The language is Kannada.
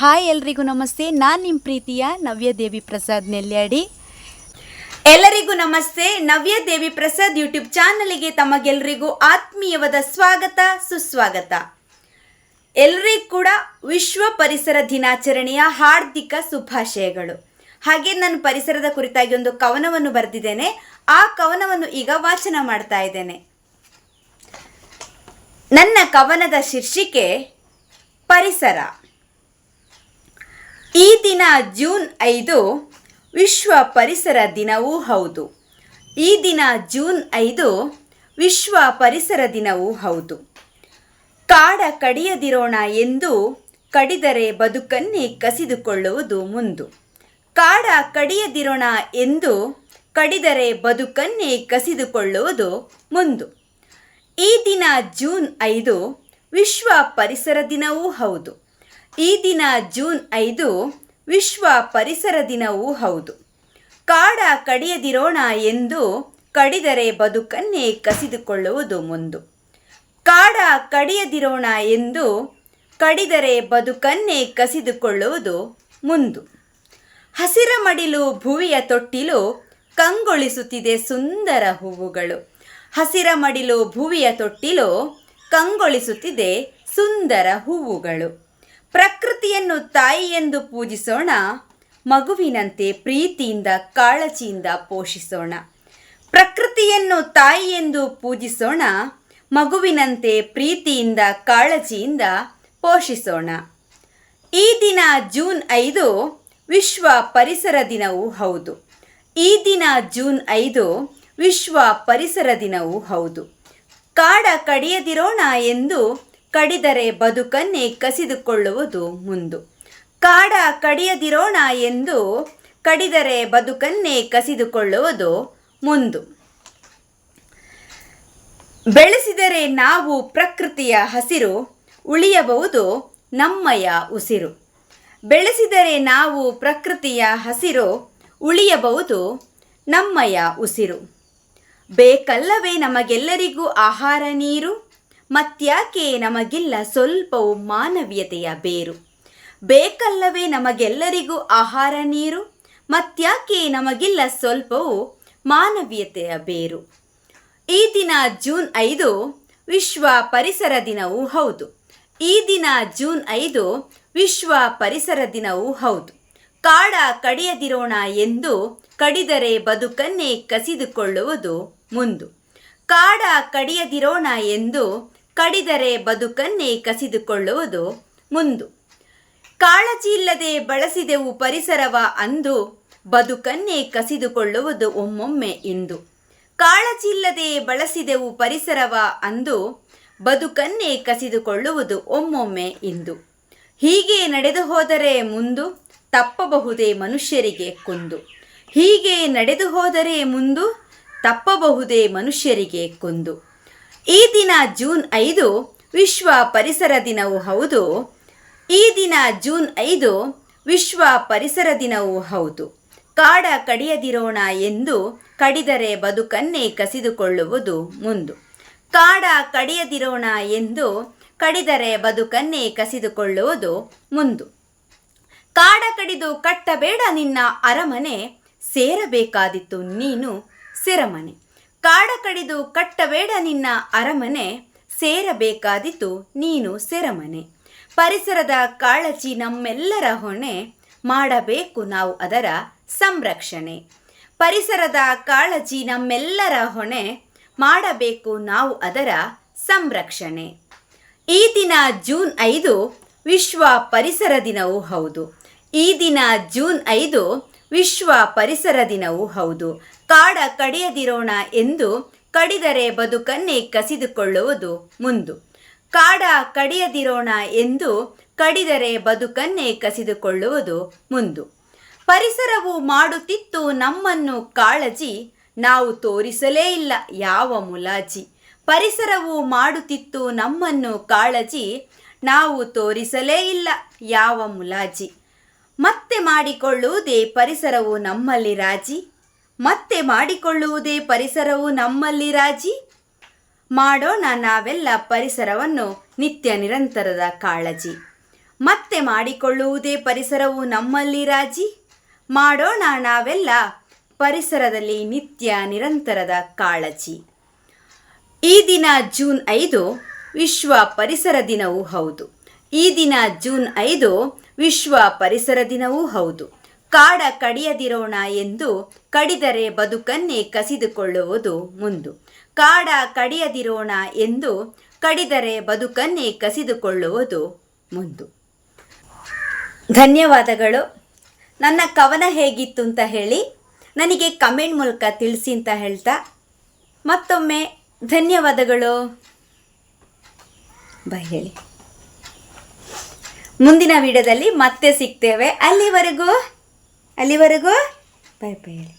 ಹಾಯ್ ಎಲ್ರಿಗೂ ನಮಸ್ತೆ. ನಾನು ನಿಮ್ಮ ಪ್ರೀತಿಯ ನವ್ಯದೇವಿ ಪ್ರಸಾದ್ ನೆಲ್ಯಾಡಿ. ಎಲ್ಲರಿಗೂ ನಮಸ್ತೆ. ನವ್ಯ ದೇವಿ ಪ್ರಸಾದ್ ಯೂಟ್ಯೂಬ್ ಚಾನಲ್ಗೆ ತಮಗೆಲ್ಲರಿಗೂ ಆತ್ಮೀಯವಾದ ಸ್ವಾಗತ, ಸುಸ್ವಾಗತ. ಎಲ್ರಿಗೂ ಕೂಡ ವಿಶ್ವ ಪರಿಸರ ದಿನಾಚರಣೆಯ ಹಾರ್ದಿಕ ಶುಭಾಶಯಗಳು. ಹಾಗೆ ನಾನು ಪರಿಸರದ ಕುರಿತಾಗಿ ಒಂದು ಕವನವನ್ನು ಬರೆದಿದ್ದೇನೆ. ಆ ಕವನವನ್ನು ಈಗ ವಾಚನ ಮಾಡ್ತಾ ಇದ್ದೇನೆ. ನನ್ನ ಕವನದ ಶೀರ್ಷಿಕೆ, ಪರಿಸರ. ಈ ದಿನ ಜೂನ್ ಐದು ವಿಶ್ವ ಪರಿಸರ ದಿನವೂ ಹೌದು. ಈ ದಿನ ಜೂನ್ ಐದು ವಿಶ್ವ ಪರಿಸರ ದಿನವೂ ಹೌದು. ಕಾಡ ಕಡಿಯದಿರೋಣ ಎಂದು ಕಡಿದರೆ ಬದುಕನ್ನೇ ಕಸಿದುಕೊಳ್ಳುವುದು ಮುಂದು. ಕಾಡ ಕಡಿಯದಿರೋಣ ಎಂದು ಕಡಿದರೆ ಬದುಕನ್ನೇ ಕಸಿದುಕೊಳ್ಳುವುದು ಮುಂದು. ಈ ದಿನ ಜೂನ್ ಐದು ವಿಶ್ವ ಪರಿಸರ ದಿನವೂ ಹೌದು. ಈ ದಿನ ಜೂನ್ ಐದು ವಿಶ್ವ ಪರಿಸರ ದಿನವೂ ಹೌದು. ಕಾಡ ಕಡಿಯದಿರೋಣ ಎಂದು ಕಡಿದರೆ ಬದುಕನ್ನೇ ಕಸಿದುಕೊಳ್ಳುವುದು ಮುಂದು. ಕಾಡ ಕಡಿಯದಿರೋಣ ಎಂದು ಕಡಿದರೆ ಬದುಕನ್ನೇ ಕಸಿದುಕೊಳ್ಳುವುದು ಮುಂದು. ಹಸಿರ ಮಡಿಲು ಭುವಿಯ ತೊಟ್ಟಿಲು ಕಂಗೊಳಿಸುತ್ತಿದೆ ಸುಂದರ ಹೂವುಗಳು. ಹಸಿರ ಮಡಿಲು ಭುವಿಯ ತೊಟ್ಟಿಲು ಕಂಗೊಳಿಸುತ್ತಿದೆ ಸುಂದರ ಹೂವುಗಳು. ಪ್ರಕೃತಿಯನ್ನು ತಾಯಿ ಎಂದು ಪೂಜಿಸೋಣ. ಮಗುವಿನಂತೆ ಪ್ರೀತಿಯಿಂದ, ಕಾಳಜಿಯಿಂದ ಪೋಷಿಸೋಣ. ಪ್ರಕೃತಿಯನ್ನು ತಾಯಿ ಎಂದು ಪೂಜಿಸೋಣ. ಮಗುವಿನಂತೆ ಪ್ರೀತಿಯಿಂದ, ಕಾಳಜಿಯಿಂದ ಪೋಷಿಸೋಣ. ಈ ದಿನ ಜೂನ್ ಐದು ವಿಶ್ವ ಪರಿಸರ ದಿನವೂ ಹೌದು. ಈ ದಿನ ಜೂನ್ ಐದು ವಿಶ್ವ ಪರಿಸರ ದಿನವೂ ಹೌದು. ಕಾಡ ಕಡಿಯದಿರೋಣ ಎಂದು ಕಡಿದರೆ ಬದುಕನ್ನೇ ಕಸಿದುಕೊಳ್ಳುವುದು ಮುಂದು. ಕಾಡ ಕಡಿಯದಿರೋಣ ಎಂದು ಕಡಿದರೆ ಬದುಕನ್ನೇ ಕಸಿದುಕೊಳ್ಳುವುದು ಮುಂದು. ಬೆಳೆಸಿದರೆ ನಾವು ಪ್ರಕೃತಿಯ ಹಸಿರು, ಉಳಿಯಬಹುದು ನಮ್ಮಯ ಉಸಿರು. ಬೆಳೆಸಿದರೆ ನಾವು ಪ್ರಕೃತಿಯ ಹಸಿರು, ಉಳಿಯಬಹುದು ನಮ್ಮಯ ಉಸಿರು. ಬೇಕಲ್ಲವೇ ನಮಗೆಲ್ಲರಿಗೂ ಆಹಾರ ನೀರು? ಮತ್ಯಾಕೆ ನಮಗಿಲ್ಲ ಸ್ವಲ್ಪವು ಮಾನವೀಯತೆಯ ಬೇರು? ಬೇಕಲ್ಲವೇ ನಮಗೆಲ್ಲರಿಗೂ ಆಹಾರ ನೀರು? ಮತ್ಯಾಕೆ ನಮಗಿಲ್ಲ ಸ್ವಲ್ಪವೂ ಮಾನವೀಯತೆಯ ಬೇರು? ಈ ದಿನ ಜೂನ್ ಐದು ವಿಶ್ವ ಪರಿಸರ ದಿನವೂ ಹೌದು. ಈ ದಿನ ಜೂನ್ ಐದು ವಿಶ್ವ ಪರಿಸರ ದಿನವೂ ಹೌದು. ಕಾಡ ಕಡಿಯದಿರೋಣ ಎಂದು ಕಡಿದರೆ ಬದುಕನ್ನೇ ಕಸಿದುಕೊಳ್ಳುವುದು ಮುಂದು. ಕಾಡ ಕಡಿಯದಿರೋಣ ಎಂದು ಕಡಿದರೆ ಬದುಕನ್ನೇ ಕಸಿದುಕೊಳ್ಳುವುದು ಮುಂದು. ಕಾಳಜಿ ಇಲ್ಲದೆ ಬಳಸಿದೆವು ಪರಿಸರವ ಅಂದು, ಬದುಕನ್ನೇ ಕಸಿದುಕೊಳ್ಳುವುದು ಒಮ್ಮೊಮ್ಮೆ ಇಂದು. ಕಾಳಜಿ ಇಲ್ಲದೆ ಬಳಸಿದೆವು ಪರಿಸರವ ಅಂದು, ಬದುಕನ್ನೇ ಕಸಿದುಕೊಳ್ಳುವುದು ಒಮ್ಮೊಮ್ಮೆ ಇಂದು. ಹೀಗೆ ನಡೆದು ಹೋದರೆ ಮುಂದು, ತಪ್ಪಬಹುದೇ ಮನುಷ್ಯರಿಗೆ ಕುಂದು. ಹೀಗೆ ನಡೆದು ಹೋದರೆ ಮುಂದು, ತಪ್ಪಬಹುದೇ ಮನುಷ್ಯರಿಗೆ ಕುಂದು. ಈ ದಿನ ಜೂನ್ ಐದು ವಿಶ್ವ ಪರಿಸರ ದಿನವೂ ಹೌದು. ಈ ದಿನ ಜೂನ್ ಐದು ವಿಶ್ವ ಪರಿಸರ ದಿನವೂ ಹೌದು. ಕಾಡ ಕಡಿಯದಿರೋಣ ಎಂದು ಕಡಿದರೆ ಬದುಕನ್ನೇ ಕಸಿದುಕೊಳ್ಳುವುದು ಮುಂದು. ಕಾಡ ಕಡಿಯದಿರೋಣ ಎಂದು ಕಡಿದರೆ ಬದುಕನ್ನೇ ಕಸಿದುಕೊಳ್ಳುವುದು ಮುಂದು. ಕಾಡ ಕಡಿದು ಕಟ್ಟಬೇಡ ನಿನ್ನ ಅರಮನೆ, ಸೇರಬೇಕಾದಿತ್ತು ನೀನು ಸೆರಮನೆ. ಕಾಡ ಕಡಿದು ಕಟ್ಟಬೇಡ ನಿನ್ನ ಅರಮನೆ, ಸೇರಬೇಕಾದಿತು ನೀನು ಸೆರಮನೆ. ಪರಿಸರದ ಕಾಳಜಿ ನಮ್ಮೆಲ್ಲರ ಹೊಣೆ, ಮಾಡಬೇಕು ನಾವು ಅದರ ಸಂರಕ್ಷಣೆ. ಪರಿಸರದ ಕಾಳಜಿ ನಮ್ಮೆಲ್ಲರ ಹೊಣೆ, ಮಾಡಬೇಕು ನಾವು ಅದರ ಸಂರಕ್ಷಣೆ. ಈ ದಿನ ಜೂನ್ ಐದು ವಿಶ್ವ ಪರಿಸರ ದಿನವೂ ಹೌದು. ಈ ದಿನ ಜೂನ್ ಐದು ವಿಶ್ವ ಪರಿಸರ ದಿನವೂ ಹೌದು. ಕಾಡ ಕಡಿಯದಿರೋಣ ಎಂದು ಕಡಿದರೆ ಬದುಕನ್ನೇ ಕಸಿದುಕೊಳ್ಳುವುದು ಮುಂದು. ಕಾಡ ಕಡಿಯದಿರೋಣ ಎಂದು ಕಡಿದರೆ ಬದುಕನ್ನೇ ಕಸಿದುಕೊಳ್ಳುವುದು ಮುಂದು. ಪರಿಸರವು ಮಾಡುತ್ತಿತ್ತು ನಮ್ಮನ್ನು ಕಾಳಜಿ. ನಾವು ತೋರಿಸಲೇ ಇಲ್ಲ ಯಾವ ಮುಲಾಜಿ. ಪರಿಸರವು ಮಾಡುತ್ತಿತ್ತು ನಮ್ಮನ್ನು ಕಾಳಜಿ. ನಾವು ತೋರಿಸಲೇ ಇಲ್ಲ ಯಾವ ಮುಲಾಜಿ. ಮಾಡಿಕೊಳ್ಳುವುದೇ ಪರಿಸರವು ನಮ್ಮಲ್ಲಿ ರಾಜಿ? ಮತ್ತೆ ಮಾಡಿಕೊಳ್ಳುವುದೇ ಪರಿಸರವು ನಮ್ಮಲ್ಲಿ ರಾಜಿ? ಮಾಡೋಣ ನಾವೆಲ್ಲ ಪರಿಸರವನ್ನು ನಿತ್ಯ ನಿರಂತರದ ಕಾಳಜಿ. ಮತ್ತೆ ಮಾಡಿಕೊಳ್ಳುವುದೇ ಪರಿಸರವು ನಮ್ಮಲ್ಲಿ ರಾಜಿ? ಮಾಡೋಣ ನಾವೆಲ್ಲ ಪರಿಸರದಲ್ಲಿ ನಿತ್ಯ ನಿರಂತರದ ಕಾಳಜಿ. ಈ ದಿನ ಜೂನ್ ಐದು ವಿಶ್ವ ಪರಿಸರ ದಿನವೂ ಹೌದು. ಈ ದಿನ ಜೂನ್ ಐದು ವಿಶ್ವ ಪರಿಸರ ದಿನವೂ ಹೌದು. ಕಾಡ ಕಡಿಯದಿರೋಣ ಎಂದು ಕಡಿದರೆ ಬದುಕನ್ನೇ ಕಸಿದುಕೊಳ್ಳುವುದು ಮುಂದು. ಕಾಡ ಕಡಿಯದಿರೋಣ ಎಂದು ಕಡಿದರೆ ಬದುಕನ್ನೇ ಕಸಿದುಕೊಳ್ಳುವುದು ಮುಂದು. ಧನ್ಯವಾದಗಳು. ನನ್ನ ಕವನ ಹೇಗಿತ್ತು ಅಂತ ಹೇಳಿ ನನಗೆ ಕಮೆಂಟ್ ಮೂಲಕ ತಿಳಿಸಿ ಅಂತ ಹೇಳ್ತಾ ಮತ್ತೊಮ್ಮೆ ಧನ್ಯವಾದಗಳು. ಬಾಯ್ ಹೇಳಿ. ಮುಂದಿನ ವಿಡಿಯೋದಲ್ಲಿ ಮತ್ತೆ ಸಿಗ್ತೇವೆ. ಅಲ್ಲಿವರೆಗೂ ಅಲ್ಲಿವರೆಗೂ ಬಾಯ್ ಬಾಯ್